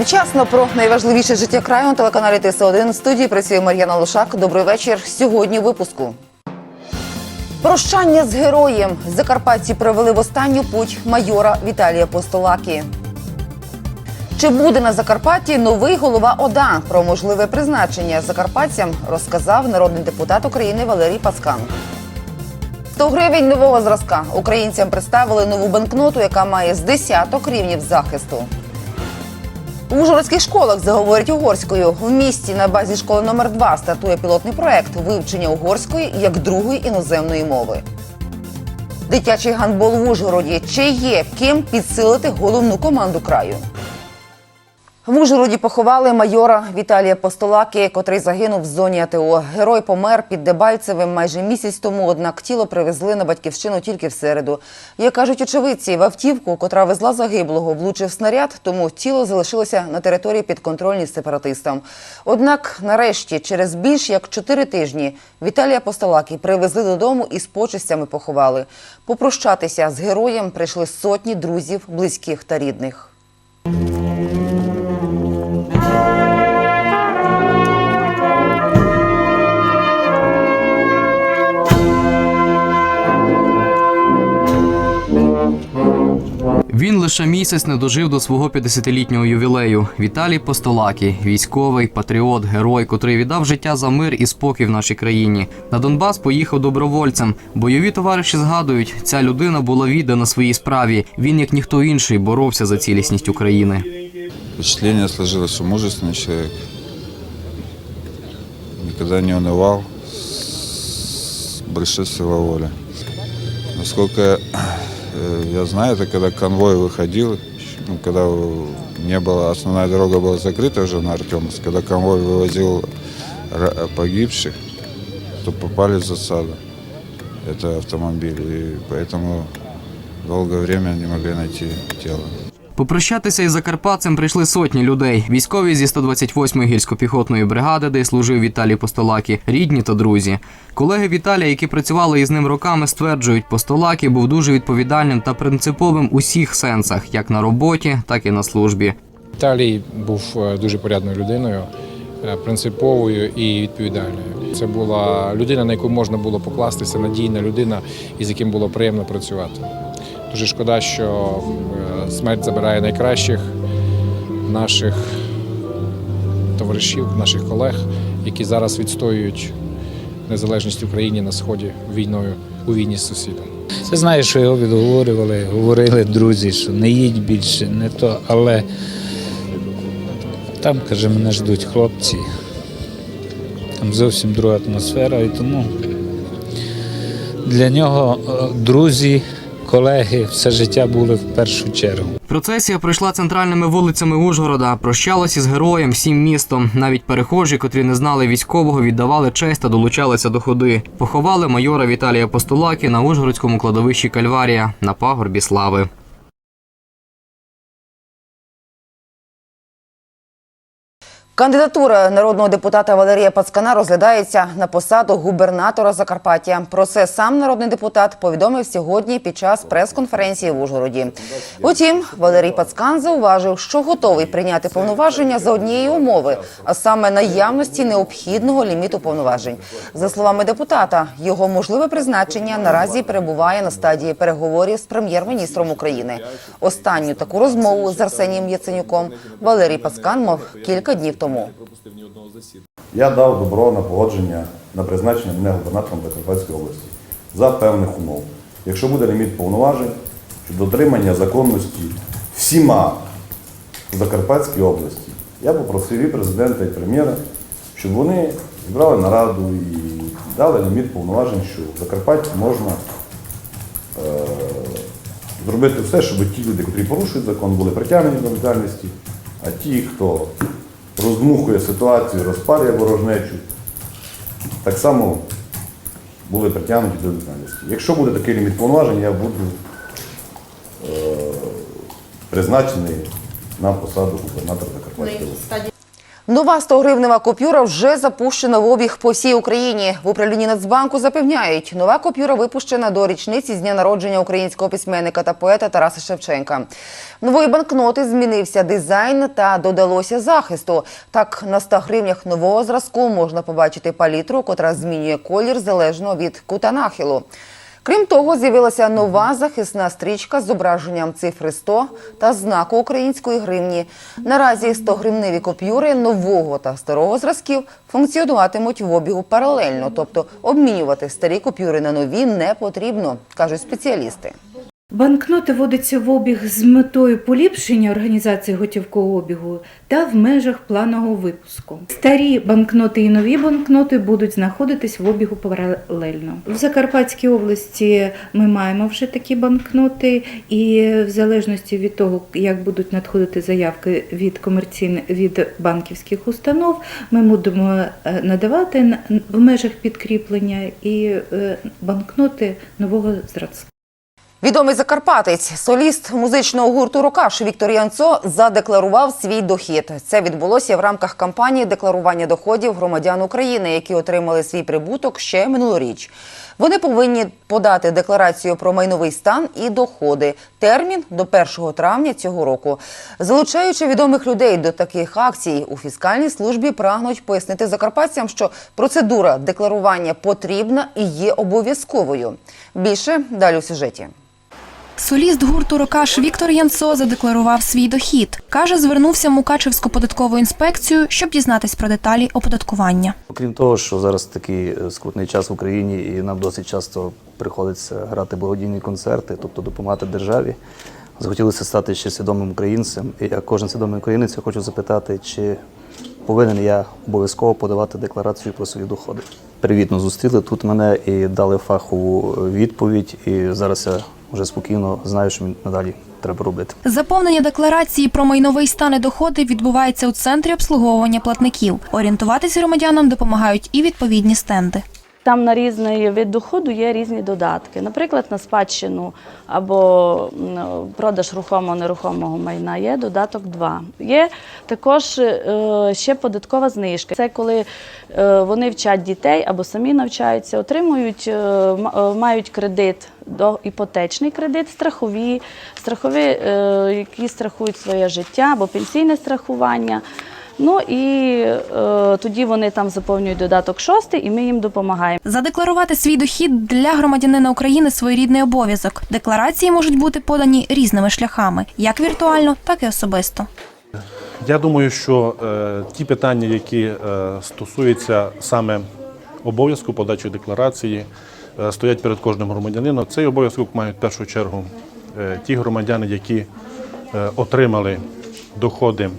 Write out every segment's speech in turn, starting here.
Вчасно про найважливіше життя краю на телеканалі ТС1 в студії працює Мар'яна Лошак. Добрий вечір. Сьогодні у випуску. Прощання з героєм. Закарпатці провели в останню путь майора Віталія Постолаки. Чи буде на Закарпатті новий голова ОДА? Про можливе призначення закарпатцям розказав народний депутат України Валерій Паскан. 100 гривень нового зразка. Українцям представили нову банкноту, яка має з десяток рівнів захисту. У Ужгородських школах заговорять угорською. В місті на базі школи номер 2 стартує пілотний проект вивчення угорської як другої іноземної мови. Дитячий гандбол в Ужгороді. Чи є ким підсилити головну команду краю? В Ужгороді поховали майора Віталія Постолаки, котрий загинув в зоні АТО. Герой помер під Дебальцевим майже місяць тому, однак тіло привезли на батьківщину тільки в середу. Як кажуть очевидці, в автівку, котра везла загиблого, влучив снаряд, тому тіло залишилося на території підконтрольній сепаратистам. Однак, нарешті, через більш як чотири тижні, Віталія Постолаки привезли додому і з почестями поховали. Попрощатися з героєм прийшли сотні друзів, близьких та рідних. Він лише місяць не дожив до свого 50-літнього ювілею. Віталій Постолакі, військовий, патріот, герой, котрий віддав життя за мир і спокій в нашій країні. На Донбас поїхав добровольцем. Бойові товариші згадують, ця людина була віддана своїй справі. Він, як ніхто інший, боровся за цілісність України. Впечатление сложилось, мужественный человек. Никогда не унывал, с большой силой воли. Насколько э, я знаю, это когда конвой выходил, ну, когда не было, основная дорога была закрыта уже на Артемовск, когда конвой вывозил ра- погибших, то попали в засаду. Это автомобиль, и поэтому долгое время не могли найти тело. Попрощатися із закарпатцем прийшли сотні людей. Військові зі 128-ї гірсько-піхотної бригади, де служив Віталій Постолакі, рідні та друзі. Колеги Віталія, які працювали із ним роками, стверджують, Постолакі був дуже відповідальним та принциповим у всіх сенсах, як на роботі, так і на службі. Віталій був е, дуже порядною людиною, е, принциповою і відповідальною. Це була людина, на яку можна було покластися, надійна людина, із яким було приємно працювати. Дуже шкода, що е, смерть забирає найкращих наших товаришів, наших колег, які зараз відстоюють незалежність України на сході війною у війні з сусідом. Це знаєш, що його відговорювали, говорили друзі, що не їдь більше, не то, але там, каже, мене ждуть хлопці. Там зовсім друга атмосфера, і тому для нього е, друзі, колеги все життя були в першу чергу. Процесія пройшла центральними вулицями Ужгорода, прощалася з героєм всім містом. Навіть перехожі, котрі не знали військового, віддавали честь та долучалися до ходи. Поховали майора Віталія Постулаки на Ужгородському кладовищі Кальварія на пагорбі слави. Кандидатура народного депутата Валерія Пацкана розглядається на посаду губернатора Закарпаття. Про це сам народний депутат повідомив сьогодні під час прес-конференції в Ужгороді. Утім, Валерій Пацкан зауважив, що готовий прийняти повноваження за однієї умови, а саме наявності необхідного ліміту повноважень. За словами депутата, його можливе призначення наразі перебуває на стадії переговорів з прем'єр-міністром України. Останню таку розмову з Арсенієм Яценюком Валерій Пацкан мав кілька днів тому. Я дав добро на погодження на призначення мене губернатором Закарпатської області за певних умов. Якщо буде ліміт повноважень щодо дотримання законності всіма в Закарпатській області, я попросив і президента, і прем'єра, щоб вони зібрали нараду і дали ліміт повноважень, що в Закарпатті можна е, зробити все, щоб ті люди, які порушують закон, були притягнені до відповідальності, а ті, хто роздмухує ситуацію, розпалює ворожнечу, так само були притягнуті до відповідальності. Якщо буде такий ліміт повноважень, я буду е, призначений на посаду губернатора Закарпатської області. Нова 100-гривнева купюра вже запущена в обіг по всій Україні. В управлінні Нацбанку запевняють, нова купюра випущена до річниці з дня народження українського письменника та поета Тараса Шевченка. Нової банкноти змінився дизайн та додалося захисту. Так, на 100 гривнях нового зразку можна побачити палітру, котра змінює колір залежно від кута нахилу. Крім того, з'явилася нова захисна стрічка з зображенням цифри 100 та знаку української гривні. Наразі 100-гривневі купюри нового та старого зразків функціонуватимуть в обігу паралельно, тобто обмінювати старі купюри на нові не потрібно, кажуть спеціалісти. Банкноти вводяться в обіг з метою поліпшення організації готівкового обігу та в межах планового випуску. Старі банкноти і нові банкноти будуть знаходитись в обігу паралельно. В Закарпатській області ми маємо вже такі банкноти, і в залежності від того, як будуть надходити заявки від комерційних від банківських установ, ми будемо е, надавати в межах підкріплення і е, банкноти нового зразка. Відомий закарпатець, соліст музичного гурту Рокаш Віктор Янцо задекларував свій дохід. Це відбулося в рамках кампанії декларування доходів громадян України, які отримали свій прибуток ще минулоріч. Вони повинні подати декларацію про майновий стан і доходи. Термін до 1 травня цього року. Залучаючи відомих людей до таких акцій, у фіскальній службі прагнуть пояснити закарпатцям, що процедура декларування потрібна і є обов'язковою. Більше далі у сюжеті. Соліст гурту Рокаш Віктор Янцо задекларував свій дохід. Каже, звернувся в Мукачевську податкову інспекцію, щоб дізнатись про деталі оподаткування. Окрім того, що зараз такий е, скрутний час в Україні, і нам досить часто приходиться грати благодійні концерти, тобто допомагати державі. Захотілося стати ще свідомим українцем. І як кожен свідомий українець, я хочу запитати, чи повинен я обов'язково подавати декларацію про свої доходи. Привітно зустріли тут мене і дали фахову відповідь. І зараз я вже спокійно знаю, що мені надалі треба робити. Заповнення декларації про майновий стан і доходи відбувається у центрі обслуговування платників. Орієнтуватись громадянам допомагають і відповідні стенди. Там на різний вид доходу є різні додатки. Наприклад, на спадщину або продаж рухомого нерухомого майна є додаток 2. Є також е, ще податкова знижка. Це коли е, вони вчать дітей або самі навчаються, отримують, е, мають кредит до іпотечний кредит, страхові, страхові, е, які страхують своє життя або пенсійне страхування. Ну і е, тоді вони там заповнюють додаток шостий, і ми їм допомагаємо. Задекларувати свій дохід для громадянина України своєрідний обов'язок. Декларації можуть бути подані різними шляхами, як віртуально, так і особисто. Я думаю, що е, ті питання, які е, стосуються саме обов'язку подачі декларації, стоять перед кожним громадянином. Цей обов'язок мають в першу чергу е, ті громадяни, які е, отримали доходи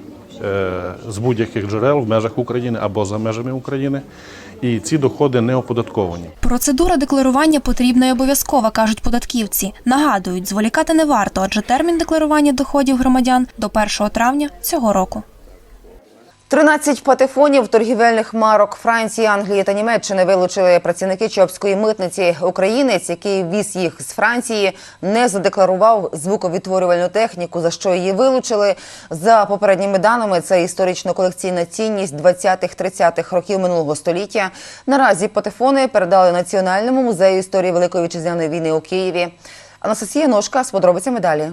е, з будь-яких джерел в межах України або за межами України, і ці доходи не оподатковані. Процедура декларування потрібна і обов'язкова, кажуть податківці. Нагадують, зволікати не варто, адже термін декларування доходів громадян до 1 травня цього року. 13 патефонів торгівельних марок Франції, Англії та Німеччини вилучили працівники Чопської митниці. Українець, який віз їх з Франції, не задекларував звуковідтворювальну техніку, за що її вилучили. За попередніми даними, це історично-колекційна цінність 20-30-х років минулого століття. Наразі патефони передали Національному музею історії Великої вітчизняної війни у Києві. Анастасія Ножка з подробицями далі.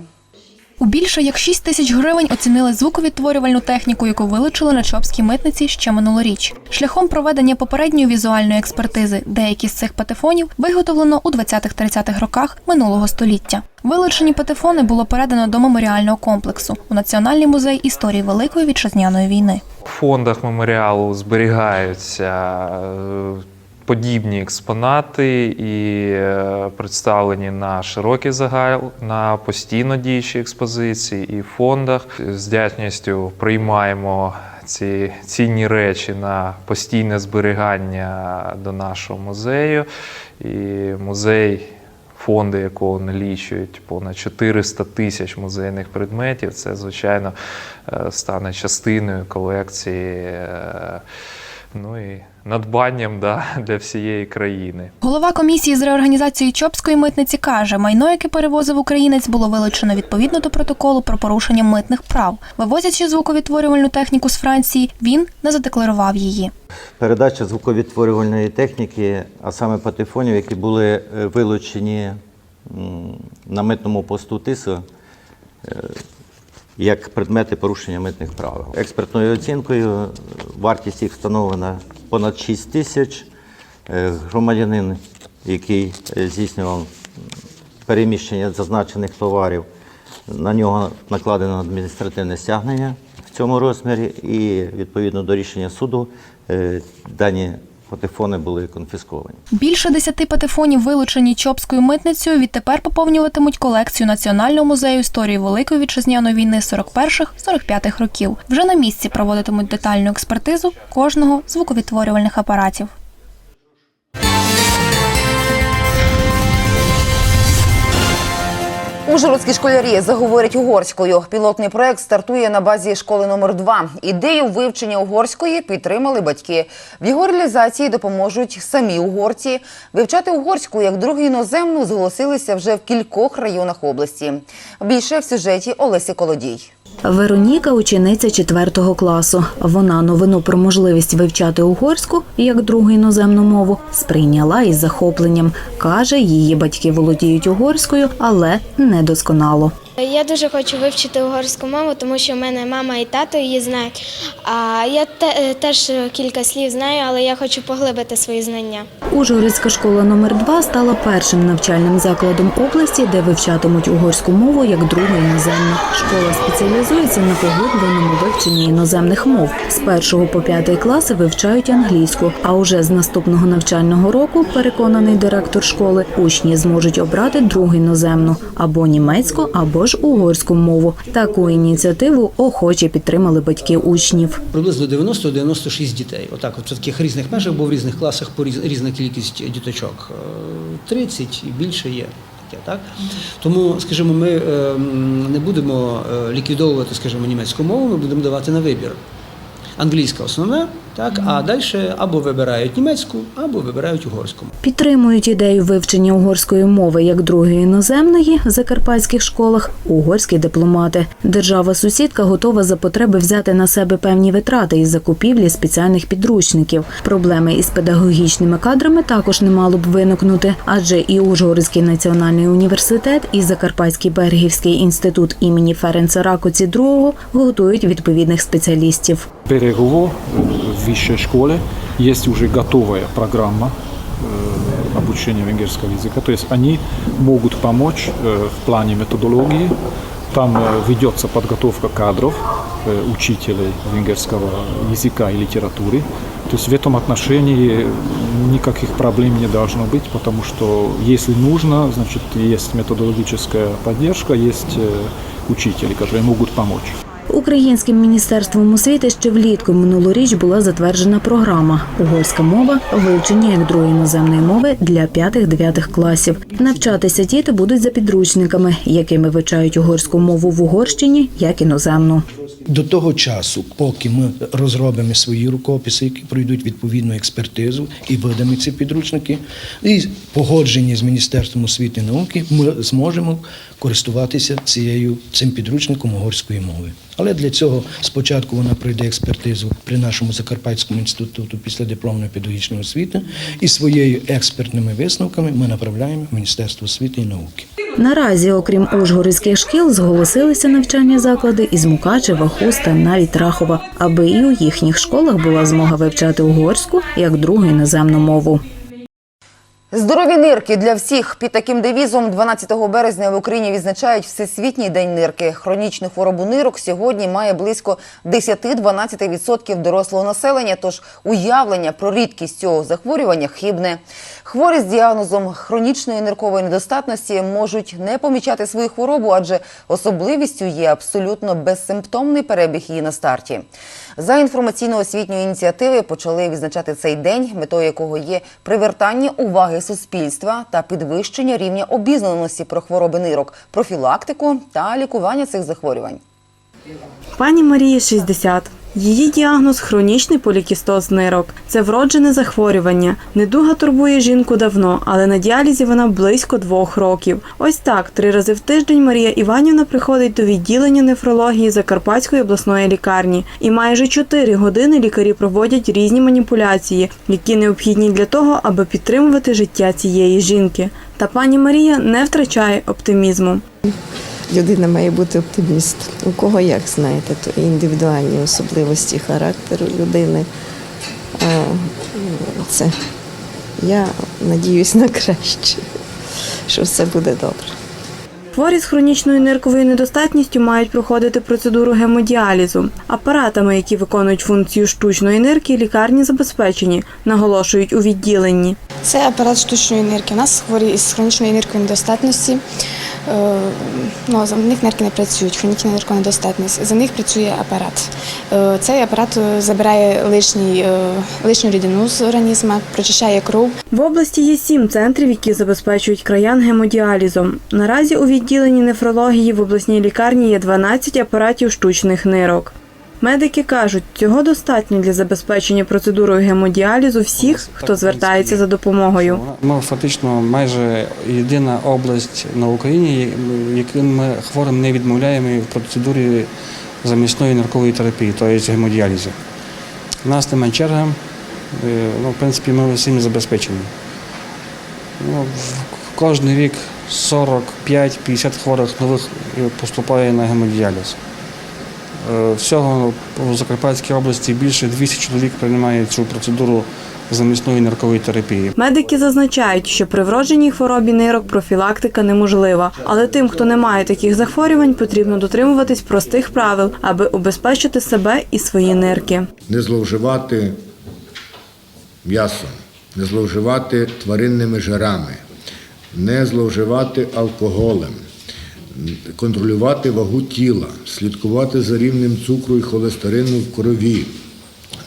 У більше як 6 тисяч гривень оцінили звуковідтворювальну техніку, яку вилучили на Чопській митниці ще минулоріч. Шляхом проведення попередньої візуальної експертизи деякі з цих патефонів виготовлено у 20-30-х роках минулого століття. Вилучені патефони було передано до меморіального комплексу у Національний музей історії Великої вітчизняної війни. В фондах меморіалу зберігаються е, подібні експонати і е, представлені на широкий загал, на постійно діючі експозиції і фондах. З вдячністю приймаємо ці цінні речі на постійне зберігання до нашого музею. І музей фонди якого налічують понад 400 тисяч музейних предметів, це, звичайно, е, стане частиною колекції е, ну і надбанням да, для всієї країни. Голова комісії з реорганізації Чопської митниці каже, майно, яке перевозив українець, було вилучено відповідно до протоколу про порушення митних прав. Вивозячи звуковідтворювальну техніку з Франції, він не задекларував її. Передача звуковідтворювальної техніки, а саме патефонів, які були е, вилучені на митному посту ТИСО е, як предмети порушення митних правил. Експертною оцінкою вартість їх встановлена понад 6 тисяч. Е, Громадянин, який е, здійснював переміщення зазначених товарів, на нього накладено адміністративне стягнення в цьому розмірі, і відповідно до рішення суду е, дані патефони були конфісковані. Більше десяти патефонів, вилучені Чопською митницею, відтепер поповнюватимуть колекцію Національного музею історії Великої вітчизняної війни 41-45 років. Вже на місці проводитимуть детальну експертизу кожного з звуковідтворювальних апаратів. Ужгородські школярі заговорять угорською. Пілотний проект стартує на базі школи номер 2 Ідею вивчення угорської підтримали батьки. В його реалізації допоможуть самі угорці. Вивчати угорську як другу іноземну зголосилися вже в кількох районах області. Більше в сюжеті Олесі Колодій. Вероніка учениця 4 класу. Вона новину про можливість вивчати угорську як другу іноземну мову сприйняла із захопленням. Каже, її батьки володіють угорською, але недосконало. Я дуже хочу вивчити угорську мову, тому що в мене мама і тато її знають. А я те- теж кілька слів знаю, але я хочу поглибити свої знання. Ужгородська школа номер 2 стала першим навчальним закладом області, де вивчатимуть угорську мову як другу іноземну. Школа спеціалізується на поглибленому вивченні іноземних мов. З першого по п'ятий класи вивчають англійську. А уже з наступного навчального року, переконаний директор школи, учні зможуть обрати другу іноземну або німецьку, або ж угорську мову. Таку ініціативу охоче підтримали батьки учнів. Приблизно 90-96 дітей. Отак, от в таких різних межах, бо в різних класах по різна кількість діточок. Е, 30 і більше є. Так? Тому, скажімо, ми е, не будемо е, ліквідовувати, скажімо, німецьку мову, ми будемо давати на вибір. Англійська основна, так, а далі або вибирають німецьку, або вибирають угорську. Підтримують ідею вивчення угорської мови як другої іноземної в закарпатських школах угорські дипломати. Держава-сусідка готова за потреби взяти на себе певні витрати із закупівлі спеціальних підручників. Проблеми із педагогічними кадрами також не мало б виникнути, адже і Ужгородський національний університет, і Закарпатський Бергівський інститут імені Ференца Ракоці II готують відповідних спеціалістів. Берегово в высшей школе есть уже готовая программа э, обучения венгерского языка. То есть они могут помочь э, в плане методологии. Там э, ведется подготовка кадров, учителей венгерского языка и литературы. То есть в этом отношении никаких проблем не должно быть, потому что если нужно, значит есть методологическая поддержка, есть учители, которые могут помочь. Українським міністерством освіти ще влітку минулоріч була затверджена програма Угорська мова вивчення як другої іноземної мови для 5-9 класів. Навчатися діти будуть за підручниками, якими вивчають угорську мову в Угорщині як іноземну. До того часу, поки ми розробимо свої рукописи, які пройдуть відповідну експертизу і видамо ці підручники, і погоджені з Міністерством освіти і науки, ми зможемо користуватися цією цим підручником угорської мови. Але для цього спочатку вона пройде експертизу при нашому Закарпатському інституту після дипломної педагогічної освіти, і своєю експертними висновками ми направляємо в Міністерство освіти і науки. Наразі, окрім ужгородських шкіл, зголосилися навчальні заклади із Мукачева, Хуста, навіть Рахова, аби і у їхніх школах була змога вивчати угорську як другу іноземну мову. Здорові нирки для всіх під таким девізом 12 березня в Україні відзначають Всесвітній день нирки. Хронічну хворобу нирок сьогодні має близько 10-12% дорослого населення. Тож уявлення про рідкість цього захворювання хибне. Хворі з діагнозом хронічної ниркової недостатності можуть не помічати свою хворобу, адже особливістю є абсолютно безсимптомний перебіг її на старті. За інформаційно-освітньої ініціативи почали відзначати цей день, метою якого є привертання уваги суспільства та підвищення рівня обізнаності про хвороби нирок, профілактику та лікування цих захворювань. Пані Марії 60. Її діагноз хронічний полікістоз нирок. Це вроджене захворювання. Недуга турбує жінку давно, але на діалізі вона близько двох років. Ось так три рази в тиждень Марія Іванівна приходить до відділення нефрології Закарпатської обласної лікарні. І майже чотири години лікарі проводять різні маніпуляції, які необхідні для того, аби підтримувати життя цієї жінки. Та пані Марія не втрачає оптимізму. Людина має бути оптиміст. У кого як знаєте, то індивідуальні особливості характеру людини. Це я надіюсь на краще, що все буде добре. Хворі з хронічною нирковою недостатністю мають проходити процедуру гемодіалізу. Апаратами, які виконують функцію штучної нирки, лікарні забезпечені, наголошують у відділенні. Це апарат штучної нирки. У нас хворі із хронічною ниркою недостатності. Е, Ну, за них нирки не працюють, хронічна нирконедостатність. За них працює апарат. Е, Цей апарат е, забирає лишній, лишню рідину з організму, прочищає кров. В області є сім центрів, які забезпечують краян гемодіалізом. Наразі у відділенні нефрології в обласній лікарні є 12 апаратів штучних нирок. Медики кажуть, цього достатньо для забезпечення процедурою гемодіалізу всіх, хто звертається за допомогою. Ми фактично майже єдина область на Україні, яким ми хворим не відмовляємо в процедурі замісної наркової терапії, тобто гемодіалізу. У нас немає черги, е, ну, в принципі, ми всім забезпечені. Ну, в- рік 45-50 хворих нових е, поступає на гемодіаліз. Е, Всього у Закарпатській області більше 200 чоловік приймає цю процедуру замісної наркової терапії. Медики зазначають, що при вродженій хворобі нирок профілактика неможлива, але тим, хто не має таких захворювань, потрібно дотримуватись простих правил, аби убезпечити себе і свої нирки. не зловживати м'ясом, не зловживати тваринними жирами, не зловживати алкоголем, контролювати вагу тіла, слідкувати за рівнем цукру і холестерину в крові,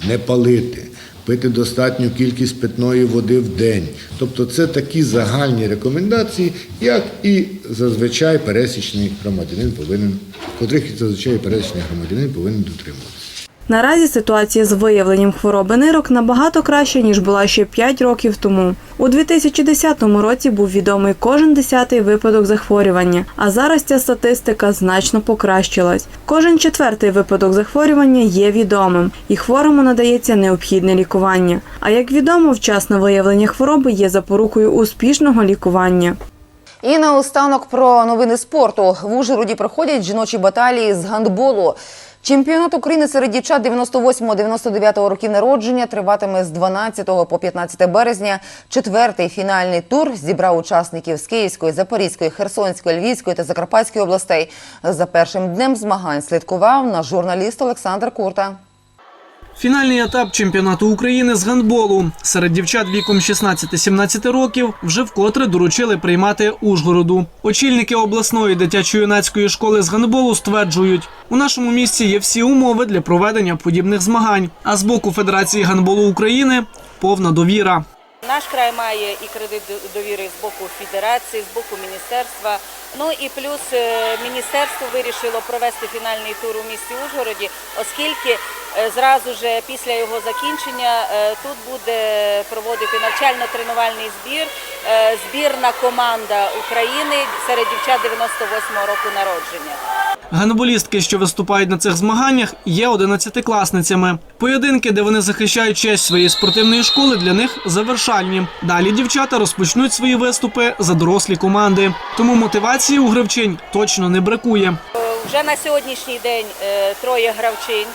не палити, пити достатню кількість питної води в день. Тобто це такі загальні рекомендації, як і зазвичай пересічний громадянин повинен, котрих зазвичай пересічний громадянин повинен дотримуватися. Наразі ситуація з виявленням хвороби нирок набагато краща, ніж була ще 5 років тому. У 2010 році був відомий кожен десятий випадок захворювання, а зараз ця статистика значно покращилась. Кожен четвертий випадок захворювання є відомим, і хворому надається необхідне лікування. А як відомо, вчасне виявлення хвороби є запорукою успішного лікування. І наостанок про новини спорту. В Ужгороді проходять жіночі баталії з гандболу. Чемпіонат України серед дівчат 98-99 років народження триватиме з 12 по 15 березня. Четвертий фінальний тур зібрав учасників з Київської, Запорізької, Херсонської, Львівської та Закарпатської областей. За першим днем змагань слідкував наш журналіст Олександр Курта. Фінальний етап чемпіонату України з гандболу серед дівчат віком 16-17 років вже вкотре доручили приймати Ужгороду. Очільники обласної дитячо-юнацької школи з гандболу стверджують, у нашому місті є всі умови для проведення подібних змагань. А з боку Федерації гандболу України повна довіра. Наш край має і кредит довіри з боку федерації, з боку міністерства. Ну і плюс е, міністерство вирішило провести фінальний тур у місті Ужгороді, оскільки е, зразу ж після його закінчення е, тут буде проводити навчально-тренувальний збір, збірна команда України серед дівчат 98-го року народження. Гандболістки, що виступають на цих змаганнях, є 11-класницями. Поєдинки, де вони захищають честь своєї спортивної школи, для них завершальні. Далі дівчата розпочнуть свої виступи за дорослі команди. Тому мотивації у гравчинь точно не бракує. Е, Вже на сьогоднішній день е, троє гравчинь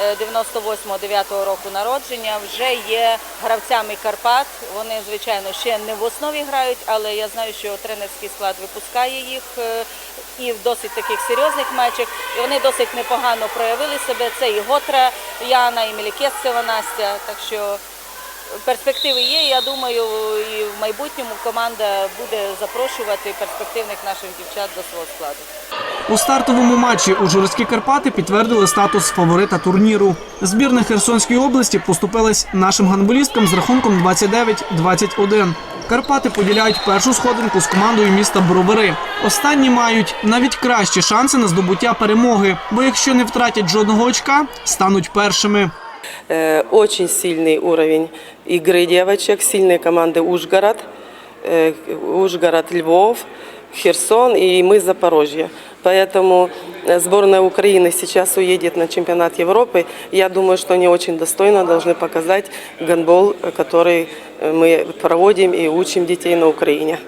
98-9 року народження вже є гравцями Карпат. Вони, звичайно, ще не в основі грають, але я знаю, що тренерський склад випускає їх е, і в досить таких серйозних матчах. І вони досить непогано проявили себе. Це і Готра Яна, і Мелікесцева Настя. Так що перспективи є. Я думаю, і в майбутньому команда буде запрошувати перспективних наших дівчат до свого складу. У стартовому матчі Ужгородські Карпати підтвердили статус фаворита турніру. Збірна Херсонської області поступилась нашим гандболісткам з рахунком 29-21. Карпати поділяють першу сходинку з командою міста Бровари. Останні мають навіть кращі шанси на здобуття перемоги, бо якщо не втратять жодного очка, стануть першими. Э, Очень сильный уровень игры девочек, сильные команды Ужгород, э, Ужгород, Львов, Херсон и мы Запорожье. Поэтому э, сборная Украины сейчас уедет на чемпионат Европы. Я думаю, что они очень достойно должны показать гандбол, э, который э, мы проводим и учим детей на Украине.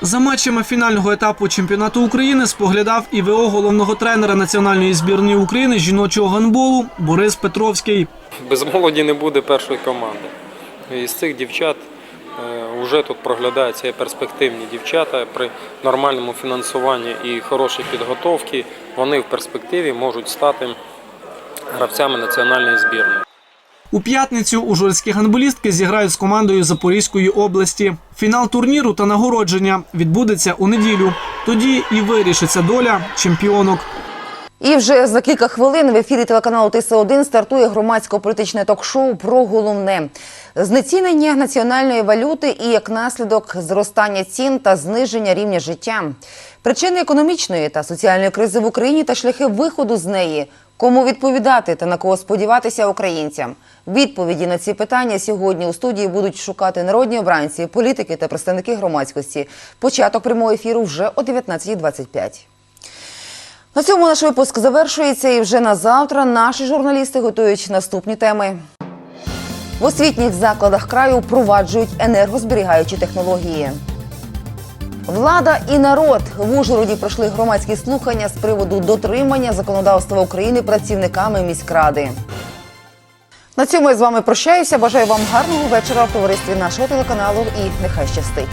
За матчами фінального етапу чемпіонату України споглядав і ВО головного тренера національної збірної України жіночого гандболу Борис Петровський. Без молоді не буде першої команди. І з цих дівчат вже тут проглядаються перспективні дівчата при нормальному фінансуванні і хорошій підготовці. Вони в перспективі можуть стати гравцями національної збірної. У п'ятницю ужгородські гандболістки зіграють з командою Запорізької області. Фінал турніру та нагородження відбудеться у неділю. Тоді і вирішиться доля чемпіонок. І вже за кілька хвилин в ефірі телеканалу ТС1 стартує громадсько-політичне ток-шоу про головне знецінення національної валюти і як наслідок зростання цін та зниження рівня життя, причини економічної та соціальної кризи в Україні та шляхи виходу з неї. Кому відповідати та на кого сподіватися українцям? Відповіді на ці питання сьогодні у студії будуть шукати народні обранці, політики та представники громадськості. Початок прямого ефіру вже о 19.25. На цьому наш випуск завершується, і вже на завтра наші журналісти готують наступні теми. В освітніх закладах краю впроваджують енергозберігаючі технології. Влада і народ в Ужгороді пройшли громадські слухання з приводу дотримання законодавства України працівниками міськради. На цьому я з вами прощаюся. Бажаю вам гарного вечора в товаристві нашого телеканалу і нехай щастить.